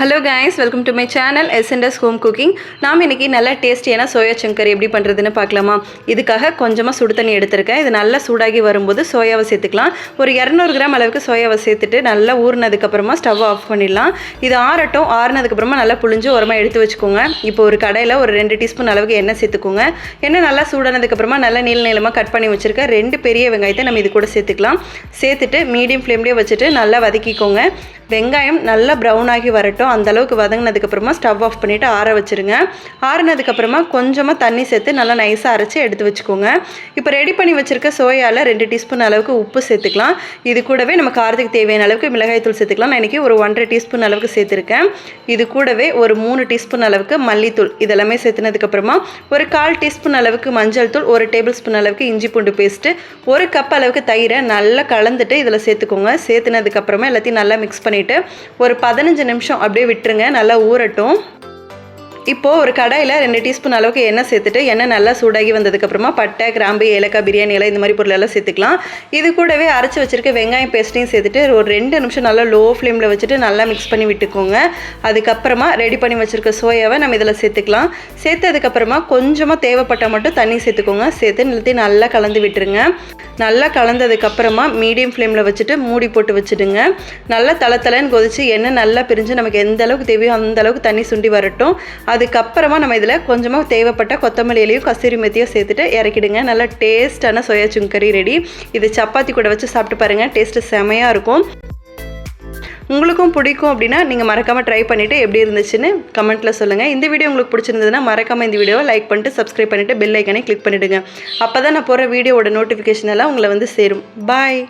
Hello guys welcome to my channel எஸ்என்டஸ் home cooking நாம் இன்றைக்கி நல்லா டேஸ்டியான சோயா சங்கர் எப்படி பண்ணுறதுன்னு பார்க்கலாமா? இதுக்காக கொஞ்சமாக சுடு தண்ணி எடுத்திருக்கேன். இது நல்லா சூடாகி வரும்போது சோயாவை சேர்த்துக்கலாம். ஒரு இரநூறு கிராம் அளவுக்கு சோயாவை சேர்த்துட்டு நல்லா ஊறினதுக்கப்புறமா ஸ்டவ் ஆஃப் பண்ணிடலாம். இது ஆறட்டும் ஆறுனதுக்கப்புறமா நல்லா புளிஞ்சு உரமாக எடுத்து வச்சுக்கோங்க. இப்போ ஒரு கடையில் ஒரு ரெண்டு டீஸ்பூன் அளவுக்கு எண்ணெய் சேர்த்துக்கோங்க. எண்ணெய் நல்லா சூடானதுக்கப்புறமா நல்லா நீள நீளமாக கட் பண்ணி வச்சுருக்கேன் ரெண்டு பெரிய வெங்காயத்தை நம்ம இது கூட சேர்த்துக்கலாம். சேர்த்துட்டு மீடியம் ஃப்ளேம்லேயே வச்சுட்டு நல்லா வதக்கிக்கோங்க. வெங்காயம் நல்லா ப்ரௌன் ஆகி வரட்டும். அந்த அளவுக்கு வதங்கினதுக்கப்புறமா ஸ்டவ் ஆஃப் பண்ணிவிட்டு ஆற வச்சுருங்க. ஆறுனதுக்கப்புறமா கொஞ்சமாக தண்ணி சேர்த்து நல்லா நைஸாக அரைச்சி எடுத்து வச்சுக்கோங்க. இப்போ ரெடி பண்ணி வச்சுருக்க சோயாவில் ரெண்டு டீஸ்பூன் அளவுக்கு உப்பு சேர்த்துக்கலாம். இது கூடவே நம்ம காரத்துக்கு தேவையான அளவுக்கு மிளகாய்த்தூள் சேர்த்துக்கலாம். நான் இன்றைக்கி ஒரு ஒன்றரை டீஸ்பூன் அளவுக்கு சேர்த்துருக்கேன். இது கூடவே ஒரு மூணு டீஸ்பூன் அளவுக்கு மல்லித்தூள் இதெல்லாமே சேர்த்துனதுக்கப்புறமா ஒரு கால் டீஸ்பூன் அளவுக்கு மஞ்சள் தூள் ஒரு டேபிள் ஸ்பூன் அளவுக்கு இஞ்சி பூண்டு பேஸ்ட்டு ஒரு கப் அளவுக்கு தயிரை நல்லா கலந்துட்டு இதில் சேர்த்துக்கோங்க. சேர்த்துனதுக்கப்புறமா எல்லாத்தையும் நல்லா மிக்ஸ் பண்ணி பண்ணிவிட்டு ஒரு பதினஞ்சு நிமிஷம் அப்படியே விட்டுருங்க நல்லா ஊறட்டும். இப்போது ஒரு கடாயில் ரெண்டு டீஸ்பூன் அளவுக்கு எண்ணெய் சேர்த்துட்டு எண்ணெய் நல்லா சூடாகி வந்ததுக்கப்புறமா பட்டை கிராம்பு ஏலக்காய் பிரியாணி இலை இந்த மாதிரி பொருளெல்லாம் சேர்த்துக்கலாம். இது கூடவே அரைச்சி வச்சிருக்க வெங்காயம் பேஸ்ட்டையும் சேர்த்துட்டு ஒரு ரெண்டு நிமிஷம் நல்லா லோ ஃப்ளேமில் வச்சுட்டு நல்லா மிக்ஸ் பண்ணி விட்டுக்கோங்க. அதுக்கப்புறமா ரெடி பண்ணி வச்சுருக்க சோயாவை நம்ம இதில் சேர்த்துக்கலாம். சேர்த்ததுக்கப்புறமா கொஞ்சமாக தேவைப்பட்டால் மட்டும் தண்ணி சேர்த்துக்கோங்க. சேர்த்து நிறுத்தி நல்லா கலந்து விட்டுருங்க. நல்லா கலந்ததுக்கப்புறமா மீடியம் ஃப்ளேமில் வச்சுட்டு மூடி போட்டு வச்சுடுங்க. நல்லா தலை தலைன்னு கொதிச்சு எண்ணெய் நல்லா பிரிஞ்சு நமக்கு எந்த அளவுக்கு தேவையோ அந்த அளவுக்கு தண்ணி சுண்டி வரட்டும். அது அதுக்கப்புறமா நம்ம இதில் கொஞ்சமாக தேவைப்பட்ட கொத்தமல்லி இலையும் கஸ்தூரி மெத்தியும் சேர்த்துட்டு இறக்கிடுங்க. நல்லா டேஸ்டான சோயா சுங்கரி ரெடி இது சப்பாத்தி கூட வச்சு சாப்பிட்டு பாருங்கள் டேஸ்ட்டு செமையாக இருக்கும். உங்களுக்கும் பிடிக்கும் அப்படின்னா நீங்கள் மறக்காமல் ட்ரை பண்ணிவிட்டு எப்படி இருந்துச்சுன்னு கமெண்ட்டில் சொல்லுங்கள் இந்த வீடியோ உங்களுக்கு பிடிச்சிருந்ததுன்னா மறக்காமல் இந்த வீடியோவை லைக் பண்ணிட்டு சப்ஸ்கிரைப் பண்ணிவிட்டு பெல் ஐக்கனே கிளிக் பண்ணிவிடுங்க அப்போ தான் நான் போகிற வீடியோவோட நோட்டிஃபிகேஷன் எல்லாம் உங்களை வந்து சேரும். பாய்